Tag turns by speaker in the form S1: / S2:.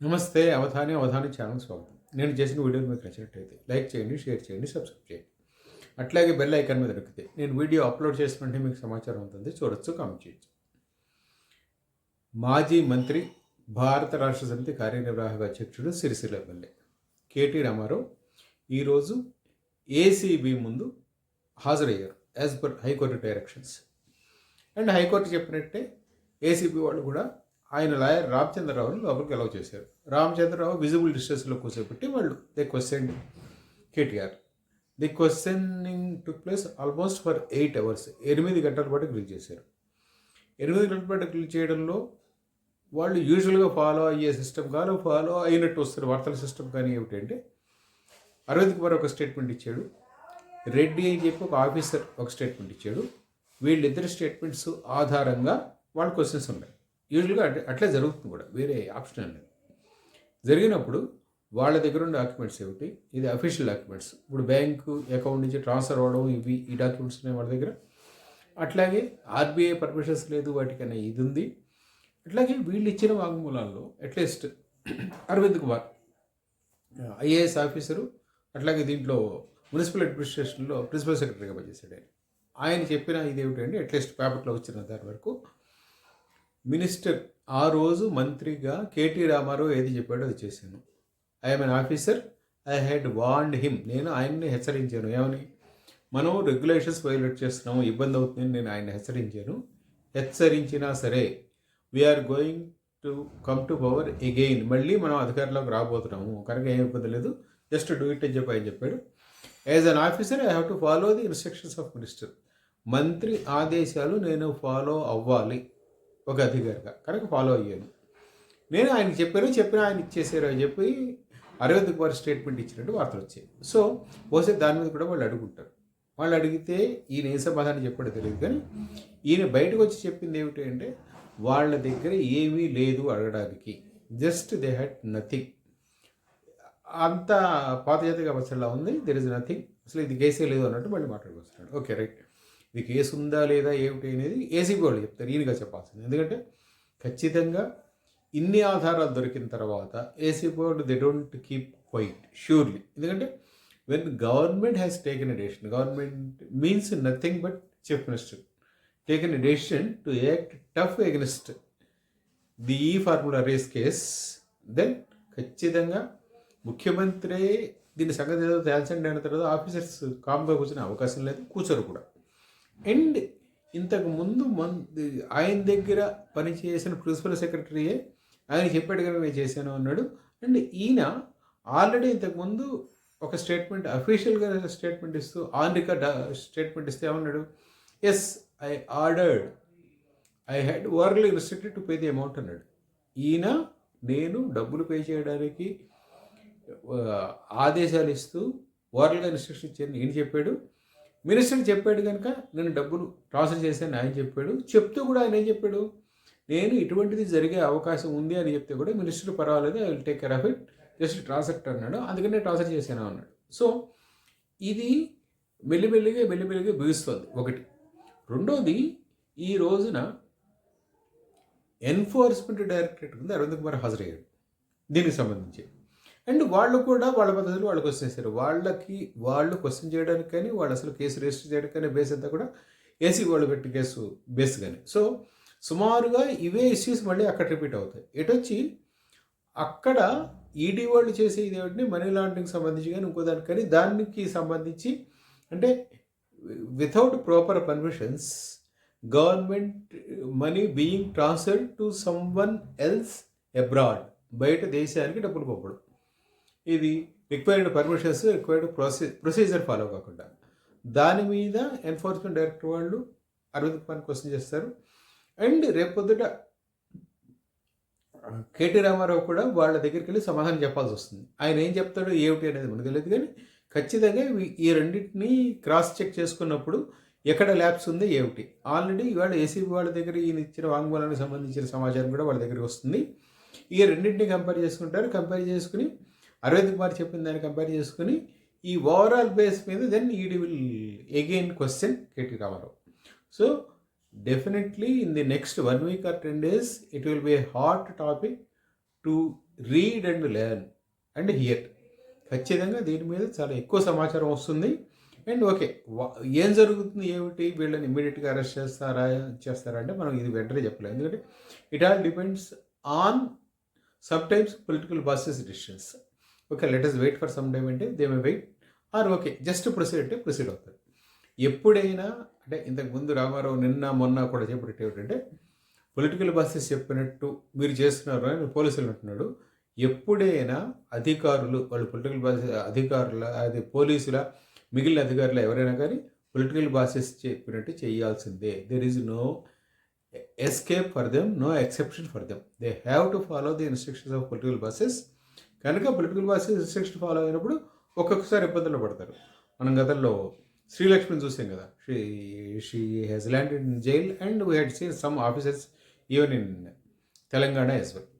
S1: నమస్తే అవధాని అవధాని ఛానల్ స్వాగతం. నేను చేసిన వీడియోలు మీకు నచ్చినట్టయితే లైక్ చేయండి షేర్ చేయండి సబ్స్క్రైబ్ చేయండి. అట్లాగే బెల్ ఐకాన్ మీద దొరికితే నేను వీడియో అప్లోడ్ చేసిన మీకు సమాచారం ఉంటుంది. చూడొచ్చు కామెంట్ చేయొచ్చు. మాజీ మంత్రి భారత రాష్ట్ర సమితి కార్యనిర్వాహక అధ్యక్షుడు సిరిసిల్ల ఎమ్మెల్యే కేటీ రామారావు ఈరోజు ఏసీబీ ముందు హాజరయ్యారు as per high court directions. And high court చెప్పినట్టే ఏసీబీ వాళ్ళు కూడా ఆయన లాయర్ రామచంద్రరావుని లోపలికి అలౌ చేశారు. రామచంద్రరావు విజిబుల్ డిస్టెన్స్లో కూర్చోబెట్టి వాళ్ళు they question KTR. The questioning took place almost for eight hours ఎనిమిది గంటల పాటు గ్రిల్ చేశారు. ఎనిమిది గంటల పాటు గ్రిల్ చేయడంలో వాళ్ళు యూజువల్గా ఫాలో అయ్యే సిస్టమ్ కాదు ఫాలో అయినట్టు వస్తారు వార్తల సిస్టమ్ కానీ ఏమిటంటే అరవింద్ కుమార్ ఒక స్టేట్మెంట్ ఇచ్చాడు. రెడ్డి అని చెప్పి ఒక ఆఫీసర్ ఒక స్టేట్మెంట్ ఇచ్చాడు. వీళ్ళిద్దరి స్టేట్మెంట్స్ ఆధారంగా వాళ్ళ క్వశ్చన్స్ ఉన్నాయి. యూజువల్గా అట్లా అట్లే జరుగుతుంది కూడా. వేరే ఆప్షన్ లేదు. జరిగినప్పుడు వాళ్ళ దగ్గర ఉన్న డాక్యుమెంట్స్ ఏమిటి? ఇది అఫీషియల్ డాక్యుమెంట్స్. ఇప్పుడు బ్యాంకు అకౌంట్ నుంచి ట్రాన్స్ఫర్ అవ్వడం ఇవి ఈ డాక్యుమెంట్స్ ఉన్నాయి వాళ్ళ దగ్గర. అట్లాగే ఆర్బీఐ పర్మిషన్స్ లేదు వాటికైనా ఇది ఉంది. అట్లాగే వీళ్ళు ఇచ్చిన వాంగ్మూలాల్లో at least Arvind Kumar IAS officer అట్లాగే దీంట్లో మున్సిపల్ అడ్మినిస్ట్రేషన్లో ప్రిన్సిపల్ సెక్రటరీగా పనిచేశాడు ఆయన. ఆయన చెప్పిన ఇది ఏమిటంటే అట్లీస్ట్ పేపర్లో వచ్చిన దాని వరకు మినిస్టర్ ఆ రోజు మంత్రిగా కేటీ రామారావు ఏది చెప్పాడో అది చేశాను. I'm an officer I had warned him నేను ఆయన్ని హెచ్చరించాను. ఏమని? మనం రెగ్యులేషన్స్ వైలేట్ చేస్తున్నాము ఇబ్బంది అవుతుందని నేను ఆయన హెచ్చరించాను. హెచ్చరించినా సరే we're going to come to power again మళ్ళీ మనం అధికారంలోకి రాబోతున్నాము. కనుక ఏం ఇబ్బంది లేదు. జస్ట్ డూ ఇట్ అని చెప్పి ఆయన చెప్పాడు. As an officer I have to follow the instructions of minister మంత్రి ఆదేశాలు నేను ఫాలో అవ్వాలి. ఒక అధికారిగా కనుక ఫాలో అయ్యాను. నేను ఆయనకి చెప్పాను చెప్పిన ఆయన ఇచ్చేసారు అని చెప్పి అరవింద్ కుమార్ స్టేట్మెంట్ ఇచ్చినట్టు వార్తలు వచ్చాయి. సో బహుశా దాని మీద కూడా వాళ్ళు అడుగుంటారు. వాళ్ళు అడిగితే ఈయన ఏ సమాధానం చెప్పడం తెలియదు కానీ ఈయన బయటకు వచ్చి చెప్పింది ఏమిటి అంటే వాళ్ళ దగ్గర ఏమీ లేదు అడగడానికి. జస్ట్ దే హ్యాడ్ నథింగ్ అంత పాతజాతిక అవసరంలా ఉంది. దెర్ ఇస్ నథింగ్ అసలు ఇది కేసే లేదు అన్నట్టు మళ్ళీ మాట్లాడుకొస్తున్నాడు. ఓకే రైట్ మీకు ఏసు ఉందా లేదా ఏమిటి అనేది ఏసీబీ వాళ్ళు చెప్తారు ఈయనగా చెప్పాల్సింది. ఎందుకంటే ఖచ్చితంగా ఇన్ని ఆధారాలు దొరికిన తర్వాత ఏసీబీ వాళ్ళు they don't keep quiet surely ఎందుకంటే when government has taken a decision government means nothing but chief minister taken a decision to act tough against the ఈ ఫార్ములా రేస్ కేస్ దెన్ ఖచ్చితంగా ముఖ్యమంత్రి దీని సంగతి ఏదో తేల్చండి అయిన తర్వాత ఆఫీసర్స్ కామ్గా కూర్చునే అవకాశం లేదు కూర్చోరు కూడా. అండ్ ఇంతకు ముందు మన్ ఆయన దగ్గర పనిచేసిన ప్రిన్సిపల్ సెక్రటరీయే ఆయన చెప్పాడు కదా నేను చేశాను అన్నాడు. అండ్ ఈయన ఆల్రెడీ ఇంతకుముందు ఒక స్టేట్మెంట్ అఫీషియల్గా స్టేట్మెంట్ ఇస్తూ ఆన్ రికార్డ్ స్టేట్మెంట్ ఇస్తే ఏమన్నాడు? Yes I ordered I had overly restricted to pay the amount అన్నాడు. ఈయన నేను డబ్బులు పే చేయడానికి ఆదేశాలు ఇస్తూ ఓవర్గా రిస్ట్రిక్షన్ ఇచ్చాను ఈయన చెప్పాడు. మినిస్టర్ చెప్పాడు కనుక నేను డబ్బులు ట్రాన్స్ఫర్ చేశాను ఆయన చెప్పాడు. చెప్తూ కూడా ఆయన ఏం చెప్పాడు? నేను ఇటువంటిది జరిగే అవకాశం ఉంది అని చెప్తే కూడా మినిస్టర్ పర్వాలేదు I will take care of it just transfer అన్నాడు. అందుకనే ట్రాన్స్ఫర్ చేశాను అన్నాడు. సో ఇది మెల్లిమెల్లిగా మెల్లిమెల్లిగా బిగుస్తుంది. ఒకటి. రెండోది ఈ రోజున ఎన్ఫోర్స్మెంట్ డైరెక్టరేట్ కింద అరవింద్ కుమార్ హాజరయ్యాడు. దీనికి సంబంధించి. అండ్ వాళ్ళు కూడా వాళ్ళ పద్ధతులు వాళ్ళు క్వశ్చన్ చేశారు వాళ్ళకి వాళ్ళు క్వశ్చన్ చేయడానికి కానీ వాళ్ళు అసలు కేసు రిజిస్టర్ చేయడానికి కానీ బేస్ అంతా కూడా ఏసీ వాళ్ళు పెట్టి కేసు బేస్ కానీ సో సుమారుగా ఇవే ఇష్యూస్ మళ్ళీ అక్కడ రిపీట్ అవుతాయి. ఎటొచ్చి అక్కడ ఈడీ వాళ్ళు చేసే ఇది ఏమిటి మనీ లాండరింగ్ సంబంధించి కానీ ఇంకో దానికి కానీ దానికి సంబంధించి అంటే without proper permissions government money being transfer to someone else abroad బయట దేశానికి డబ్బులు పంపడం. ఇది రిక్వైర్డ్ పర్మిషన్స్ రిక్వైర్డ్ ప్రొసీ ప్రొసీజర్ ఫాలో కాకుండా. దాని మీద ఎన్ఫోర్స్మెంట్ డైరెక్టర్ వాళ్ళు అరవింద్ కుమార్ క్వశ్చన్ చేస్తారు. అండ్ రేపొద్దుట కేటీ రామారావు కూడా వాళ్ళ దగ్గరికి వెళ్ళి సమాధానం చెప్పాల్సి వస్తుంది. ఆయన ఏం చెప్తాడో ఏమిటి అనేది మనకు తెలియదు కానీ ఖచ్చితంగా ఈ రెండింటిని క్రాస్ చెక్ చేసుకున్నప్పుడు ఎక్కడ ల్యాబ్స్ ఉంది ఏమిటి? ఆల్రెడీ ఇవాళ ఏసీబీ వాళ్ళ దగ్గర ఈయన ఇచ్చిన వాంగ్మూలానికి సంబంధించిన సమాచారం కూడా వాళ్ళ దగ్గరికి వస్తుంది. ఈ రెండింటిని కంపేర్ చేసుకుంటారు. కంపేర్ చేసుకుని అరవింద్ కుమార్ చెప్పిన దాన్ని కంపేర్ చేసుకుని ఈ ఓవరాల్ బేస్ మీద then ED will again question KT Rama Rao so definitely in the next one week or ten days it will be a hot topic to read and learn and hear ఖచ్చితంగా దీని మీద చాలా ఎక్కువ సమాచారం వస్తుంది. And okay ఏం జరుగుతుంది ఏమిటి? వీళ్ళని ఇమీడియట్గా అరెస్ట్ చేస్తారా? చేస్తారా అంటే మనం ఇది వెంటనే చెప్పలేము ఎందుకంటే it all depends on sometimes political bosses decisions okay let us wait for some time అంటే they may wait or okay just proceed అంటే ప్రొసీడ్ అవుతారు ఎప్పుడైనా అంటే ఇంతకు ముందు రామారావు నిన్న మొన్న కూడా చెప్పినట్టు ఏమిటంటే పొలిటికల్ బాసెస్ చెప్పినట్టు మీరు చేస్తున్నారు అని పోలీసులు అంటున్నాడు. ఎప్పుడైనా అధికారులు వాళ్ళు పొలిటికల్ బాసెస్ అధికారుల అది పోలీసుల మిగిలిన అధికారులు ఎవరైనా కానీ పొలిటికల్ బాసెస్ చెప్పినట్టు చేయాల్సిందే. There is no escape for them no exception for them they have to follow the instructions of political bosses కనుక పొలిటికల్ బాసెస్ ఇన్స్ట్రక్షన్ ఫాలో అయినప్పుడు ఒక్కొక్కసారి ఇబ్బందులు పడతారు. మనం గతంలో శ్రీలక్ష్మిని చూసాం కదా. She she has land in jail and we had seen some officers even in Telangana as well